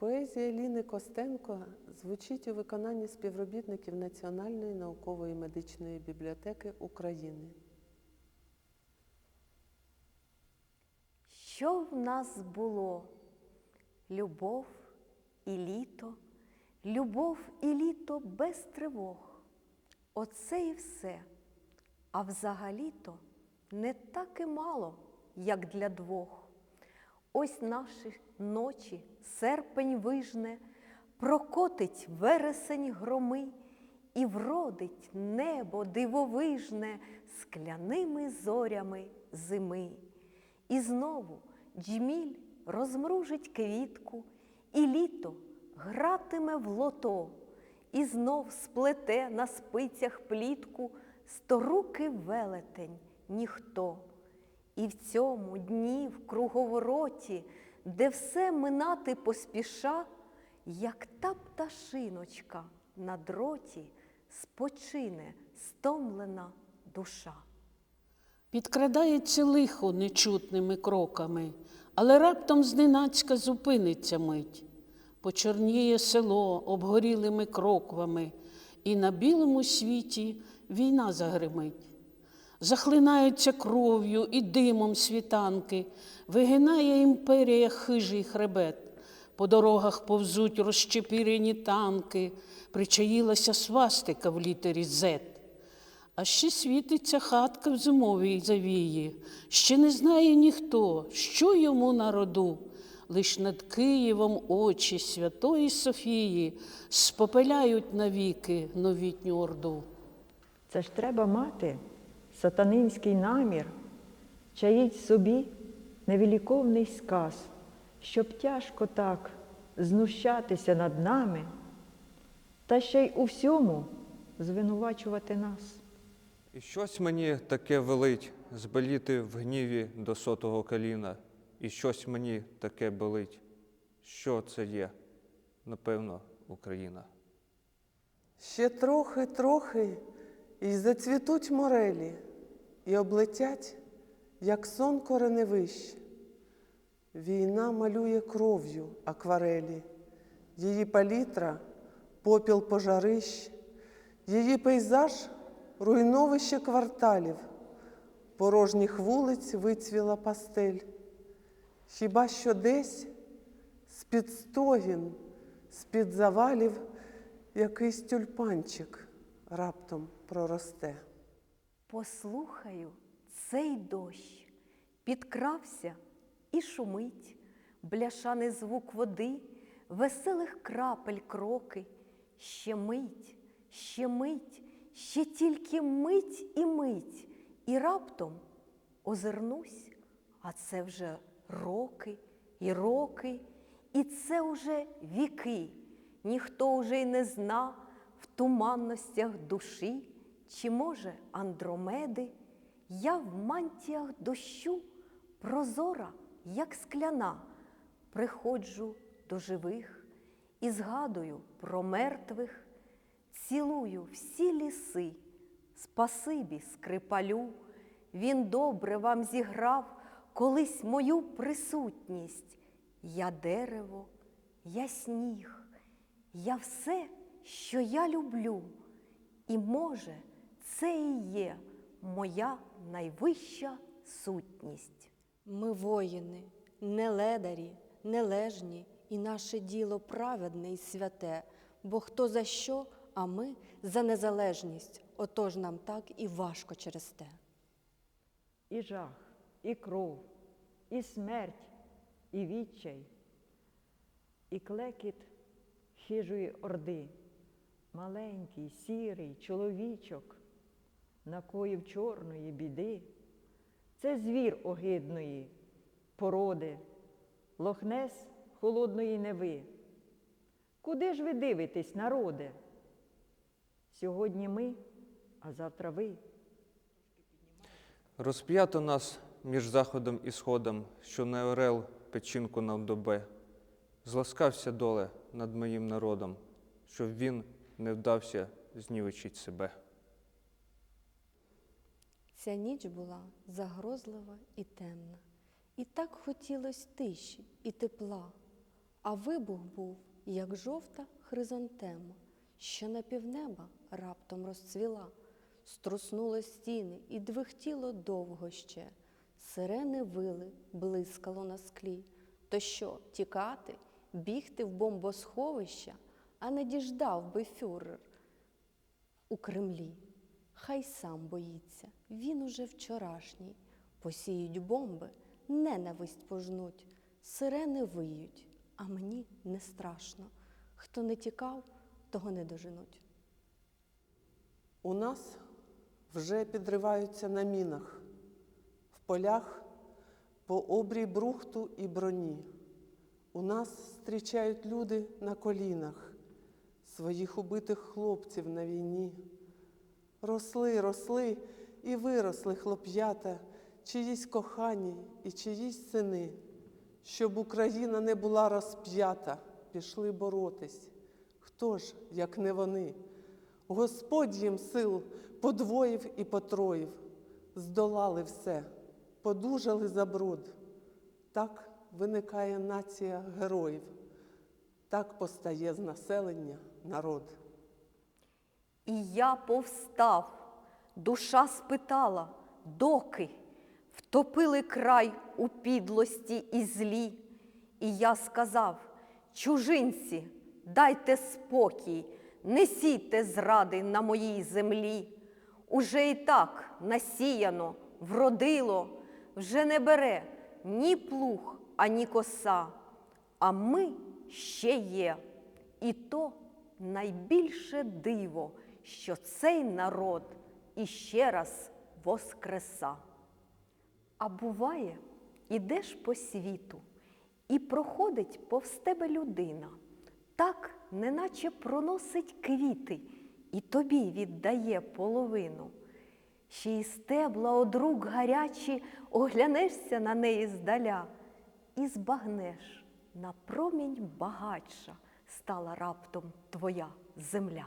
Поезія Ліни Костенко звучить у виконанні співробітників Національної наукової медичної бібліотеки України. Що в нас було? Любов і літо, любов і літо без тривог. Оце і все. А взагалі-то не так і мало, як для двох. Ось наші ночі, серпень вижне, прокотить вересень громи і вродить небо дивовижне скляними зорями зими. І знову джміль розмружить квітку, і літо гратиме в лото, і знов сплете на спицях плітку сторукий велетень ніхто. В цьому дні в круговороті, де все минати поспіша, як та пташиночка на дроті спочине стомлена душа. Підкрадається лихо нечутними кроками, але раптом зненацька зупиниться мить. Почорніє село обгорілими кроквами, і на білому світі війна загримить. Захлинаються кров'ю і димом світанки, вигинає імперія хижий хребет. По дорогах повзуть розчепірені танки, причаїлася свастика в літері «Зет». А ще світиться хатка в зимовій завії, ще не знає ніхто, що йому на роду. Лиш над Києвом очі Святої Софії спопеляють навіки новітню орду. Це ж треба мати сатанинський намір, чаїть собі невіліковний сказ, щоб тяжко так знущатися над нами, та ще й у всьому звинувачувати нас. І щось мені таке велить зболіти в гніві до сотого коліна, і щось мені таке болить. Що це є? Напевно, Україна. Ще трохи, трохи, і зацвітуть морелі, і облетять, як сон кореневищ. Війна малює кров'ю акварелі, її палітра попіл пожарищ, її пейзаж руйновище кварталів, порожніх вулиць вицвіла пастель. Хіба що десь з-під стогін, з-під завалів якийсь тюльпанчик раптом проросте. Послухаю цей дощ, підкрався і шумить, бляшаний звук води, веселих крапель кроки, ще мить, ще мить, ще тільки мить і мить, і раптом озирнусь, а це вже роки і роки, і це уже віки. Ніхто уже й не зна в туманностях душі, чи, може, Андромеди, я в мантіях дощу, прозора, як скляна, приходжу до живих і згадую про мертвих, цілую всі ліси, спасибі скрипалю, він добре вам зіграв колись мою присутність. Я дерево, я сніг, я все, що я люблю, і може, це і є моя найвища сутність. Ми воїни, не ледарі, нележні, і наше діло праведне і святе, бо хто за що, а ми за незалежність, отож нам так і важко через те. І жах, і кров, і смерть, і відчай, і клекіт хижої орди. Маленький, сірий чоловічок, накоїв чорної біди. Це звір огидної породи, лохнес холодної неви. Куди ж ви дивитесь, народе? Сьогодні ми, а завтра ви. Розп'ято нас між заходом і сходом, що не орел печінку нам добе. Зласкався доле над моїм народом, щоб він не вдався знівечить себе. Ця ніч була загрозлива і темна, і так хотілось тиші і тепла, А вибух був, як жовта хризантема, що на півнеба раптом розцвіла, струснуло стіни і двихтіло довго ще. Сирени вили, блискало на склі. То що, тікати, бігти в бомбосховища, а не діждав би фюрер у Кремлі. Хай сам боїться, він уже вчорашній. Посіють бомби, ненависть пожнуть, сирени виють, а мені не страшно. Хто не тікав, того не доженуть. У нас вже підриваються на мінах, в полях по обрій брухту і броні. У нас зустрічають люди на колінах, своїх убитих хлопців на війні. Росли, росли і виросли хлоп'ята, чиїсь кохані і чиїсь сини, щоб Україна не була розп'ята, пішли боротись. Хто ж, як не вони? Господь їм сил подвоїв і потроїв, здолали все, подужали за бруд. Так виникає нація героїв, так постає з населення народ. І я повстав, душа спитала, доки втопили край у підлості і злі. І я сказав, чужинці, дайте спокій, не сійте зради на моїй землі. Уже і так насіяно, вродило, вже не бере ні плуг, ані коса. А ми ще є. І то найбільше диво, що цей народ іще раз воскреса. А буває, ідеш по світу, і проходить повз тебе людина, так, неначе проносить квіти, і тобі віддає половину. Ще й стебла од рук гарячі, оглянешся на неї здаля, і збагнеш, на промінь багатша стала раптом твоя земля.